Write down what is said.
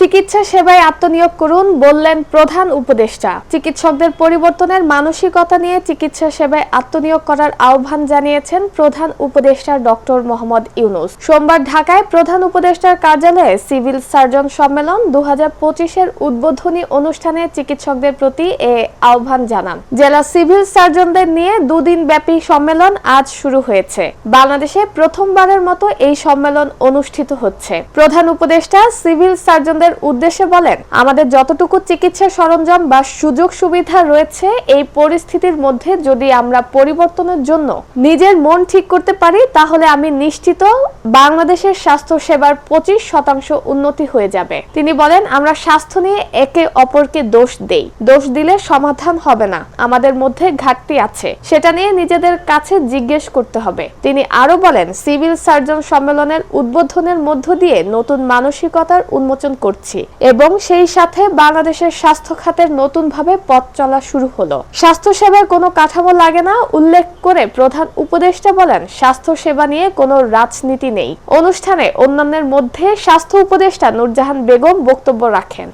চিকিৎসা সেবায় আত্মনিয়োগ করুন বললেন প্রধান উপদেষ্টা। চিকিৎসকদের পরিবর্তনের মানসিকতা নিয়ে চিকিৎসা সেবায় আত্মনিয়োগ করার আহ্বান জানিয়েছেন প্রধান উপদেষ্টা ডক্টর মোহাম্মদ ইউনুস। সোমবার ঢাকায় প্রধান উপদেষ্টার কার্যালয়ে সিভিল সার্জন সম্মেলন দু পঁচিশের উদ্বোধনী অনুষ্ঠানে চিকিৎসকদের প্রতি এ আহ্বান জানান। জেলা সিভিল সার্জনদের নিয়ে দুদিন ব্যাপী সম্মেলন আজ শুরু হয়েছে। বাংলাদেশে প্রথমবারের মতো এই সম্মেলন অনুষ্ঠিত হচ্ছে। প্রধান উপদেষ্টা সিভিল সার্জনদের উদ্দেশ্যে বলেন, আমাদের যতটুকু চিকিৎসা সরঞ্জাম বা সুযোগ সুবিধা রয়েছে, এই পরিস্থিতির মধ্যে যদি আমরা পরিবর্তনের জন্য নিজের মন ঠিক করতে পারি, তাহলে আমি নিশ্চিত বাংলাদেশের স্বাস্থ্য সেবার পঁচিশ শতাংশ উন্নতি হয়ে যাবে। তিনি বলেন, আমরা স্বাস্থ্য নিয়ে একে অপরকে দোষ দেই। দোষ দিলে সমাধান হবে না। আমাদের মধ্যে ঘাটতি আছে। সেটা নিয়ে নিজেদের কাছে জিজ্ঞেস করতে হবে। তিনি আরও বলেন, সিভিল সার্জন সম্মেলনের উদ্বোধনের মধ্য দিয়ে নতুন মানসিকতার উন্মোচন করছি। এবং সেই সাথে বাংলাদেশের স্বাস্থ্য খাতের নতুন ভাবে পথ চলা শুরু হলো। স্বাস্থ্য সেবার কোনো কাঠামো লাগে না, উল্লেখ করে প্রধান উপদেষ্টা বলেন স্বাস্থ্য সেবা নিয়ে কোনো রাজনীতি নেই। অনুষ্ঠানে অন্যান্যের মধ্যে স্বাস্থ্য উপদেষ্টা নুরজাহান বেগম বক্তব্য রাখেন।